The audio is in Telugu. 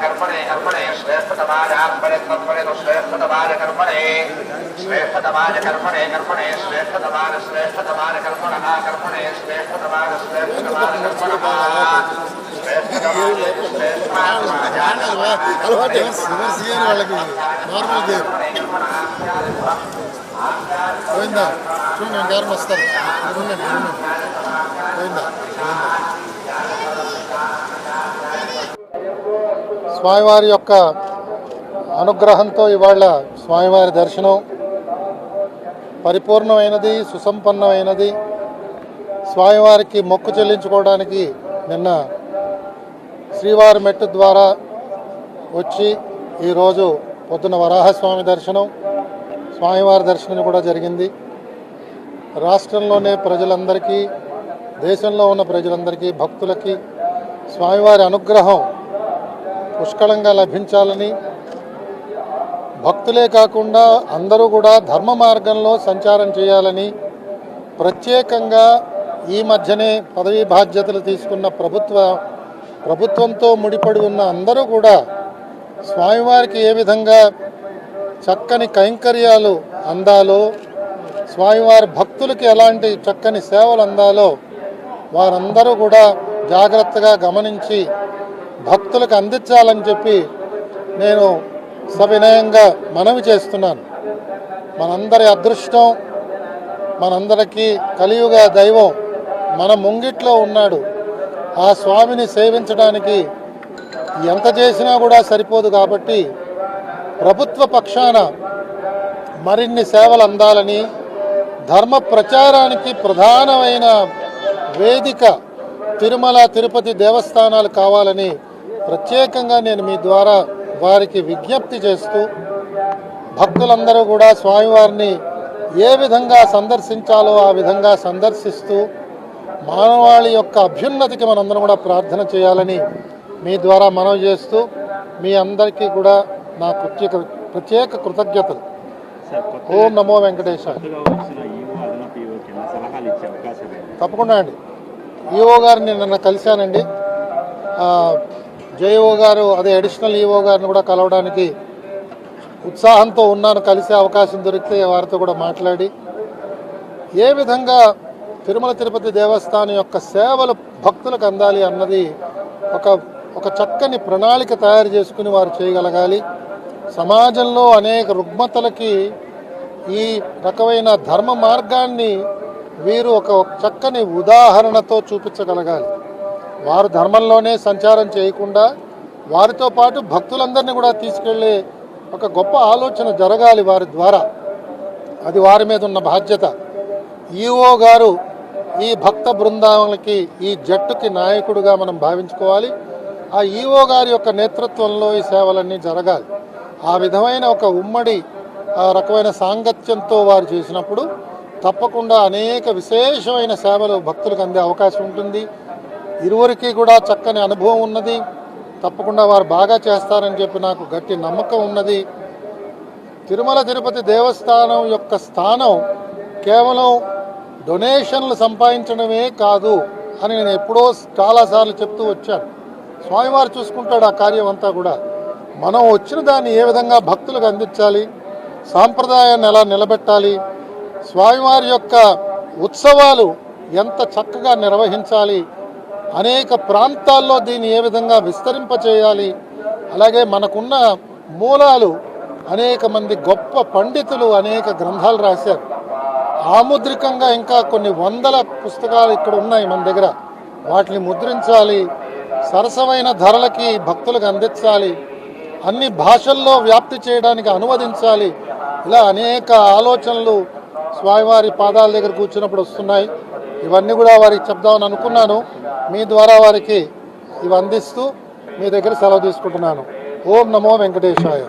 కర్మణే కర్మణే శ్రేష్ఠతమాయార్పణే తత్పణితు శ్రేష్ఠతమాయ కర్మణే శ్రేష్ఠతమాయ కర్మణే కర్మణే శ్రేష్ఠతమాన శ్రేష్ఠతమాన కర్మణ కర్మణే శ్రేష్ఠతమాన శ్రేష్ఠతమాన కర్మణ అలవాటు రివర్స్ చేయని వాళ్ళకి నార్మల్ గేర్ పోయిందా చూడండి ఇంకెవరు వస్తారు. పోయిందా పోయిందా స్వామివారి యొక్క అనుగ్రహంతో ఇవాళ స్వామివారి దర్శనం పరిపూర్ణమైనది సుసంపన్నమైనది. స్వామివారికి మొక్కు చెల్లించుకోవడానికి నిన్న శ్రీవారి మెట్టు ద్వారా వచ్చి ఈరోజు పొద్దున వరాహస్వామి దర్శనం స్వామివారి దర్శనం కూడా జరిగింది. రాష్ట్రంలోనే ప్రజలందరికీ దేశంలో ఉన్న ప్రజలందరికీ భక్తులకి స్వామివారి అనుగ్రహం పుష్కలంగా లభించాలని భక్తులే కాకుండా అందరూ కూడా ధర్మ మార్గంలో సంచారం చేయాలని ప్రత్యేకంగా ఈ మధ్యనే పదవీ బాధ్యతలు తీసుకున్న ప్రభుత్వ ప్రభుత్వంతో ముడిపడి ఉన్న అందరూ కూడా స్వామివారికి ఏ విధంగా చక్కని కైంకర్యాలు అందాలో స్వామివారి భక్తులకి ఎలాంటి చక్కని సేవలు అందాలో వారందరూ కూడా జాగ్రత్తగా గమనించి భక్తులకు అందించాలని చెప్పి నేను సవినయంగా మనవి చేస్తున్నాను. మనందరి అదృష్టం మనందరికీ కలియుగ దైవం మన ముంగిట్లో ఉన్నాడు. ఆ స్వామిని సేవించడానికి ఎంత చేసినా కూడా సరిపోదు కాబట్టి ప్రభుత్వ పక్షాన మరిన్ని సేవలు అందాలని ధర్మ ప్రచారానికి ప్రధానమైన వేదిక తిరుమల తిరుపతి దేవస్థానాలు కావాలని ప్రత్యేకంగా నేను మీ ద్వారా వారికి విజ్ఞప్తి చేస్తూ భక్తులందరూ కూడా స్వామివారిని ఏ విధంగా సందర్శించాలో ఆ విధంగా సందర్శిస్తూ మానవాళి యొక్క అభ్యున్నతికి మనందరం కూడా ప్రార్థన చేయాలని మీ ద్వారా మనవి చేస్తూ మీ అందరికీ కూడా నా ప్రత్యేక ప్రత్యేక కృతజ్ఞతలు. ఓం నమో ఉంది తప్పకుండా అండి. ఈఓ గారిని నిన్న కలిశానండి. ఆ, జేఈఓ గారు అదే అడిషనల్ ఈఓ గారిని కూడా కలవడానికి ఉత్సాహంతో ఉన్నాను. కలిసే అవకాశం దొరికితే వారితో కూడా మాట్లాడి ఏ విధంగా తిరుమల తిరుపతి దేవస్థానం యొక్క సేవలు భక్తులకు అందాలి అన్నది ఒక ఒక చక్కని ప్రణాళిక తయారు చేసుకుని వారు చేయగలగాలి. సమాజంలో అనేక రుగ్మతలకి ఈ రకమైన ధర్మ మార్గాన్ని వీరు ఒక చక్కని ఉదాహరణతో చూపించగలగాలి. వారు ధర్మంలోనే సంచారం చేయకుండా వారితో పాటు భక్తులందరినీ కూడా తీసుకెళ్ళే ఒక గొప్ప ఆలోచన జరగాలి వారి ద్వారా. అది వారి మీద ఉన్న బాధ్యత. ఈఓ గారు ఈ భక్త బృందాలకి ఈ జట్టుకి నాయకుడుగా మనం భావించుకోవాలి. ఆ ఈఓ గారి యొక్క నేతృత్వంలో ఈ సేవలన్నీ జరగాలి. ఆ విధమైన ఒక ఉమ్మడి ఆ రకమైన సాంగత్యంతో వారు చేసినప్పుడు తప్పకుండా అనేక విశేషమైన సేవలు భక్తులకు అందే అవకాశం ఉంటుంది. ఇరువురికి కూడా చక్కని అనుభవం ఉన్నది. తప్పకుండా వారు బాగా చేస్తారని చెప్పి నాకు గట్టి నమ్మకం ఉన్నది. తిరుమల తిరుపతి దేవస్థానం యొక్క స్థానం కేవలం డొనేషన్లు సంపాదించడమే కాదు అని నేను ఎప్పుడో చాలాసార్లు చెప్తూ వచ్చాను. స్వామివారు చూసుకుంటాడు ఆ కార్యం అంతా కూడా. మనం వచ్చిన దాన్ని ఏ విధంగా భక్తులకు అందించాలి? సాంప్రదాయాన్ని ఎలా నిలబెట్టాలి? స్వామివారి యొక్క ఉత్సవాలు ఎంత చక్కగా నిర్వహించాలి అనేక ప్రాంతాల్లో దీన్ని ఏ విధంగా విస్తరింపచేయాలి అలాగే మనకున్న మూలాలు అనేక మంది గొప్ప పండితులు అనేక గ్రంథాలు రాశారు. ఆముద్రికంగా ఇంకా కొన్ని వందల పుస్తకాలు ఇక్కడ ఉన్నాయి మన దగ్గర. వాటిని ముద్రించాలి సరసమైన ధరలకి భక్తులకు అందించాలి అన్ని భాషల్లో వ్యాప్తి చేయడానికి అనువదించాలి. ఇలా అనేక ఆలోచనలు స్వామివారి పాదాల దగ్గర కూర్చున్నప్పుడు వస్తున్నాయి. ఇవన్నీ కూడా వారికి చెప్దామని అనుకున్నాను. మీ ద్వారా వారికి ఇవి అందిస్తూ మీ దగ్గర సెలవు తీసుకుంటున్నాను. ఓం నమో వెంకటేశాయ.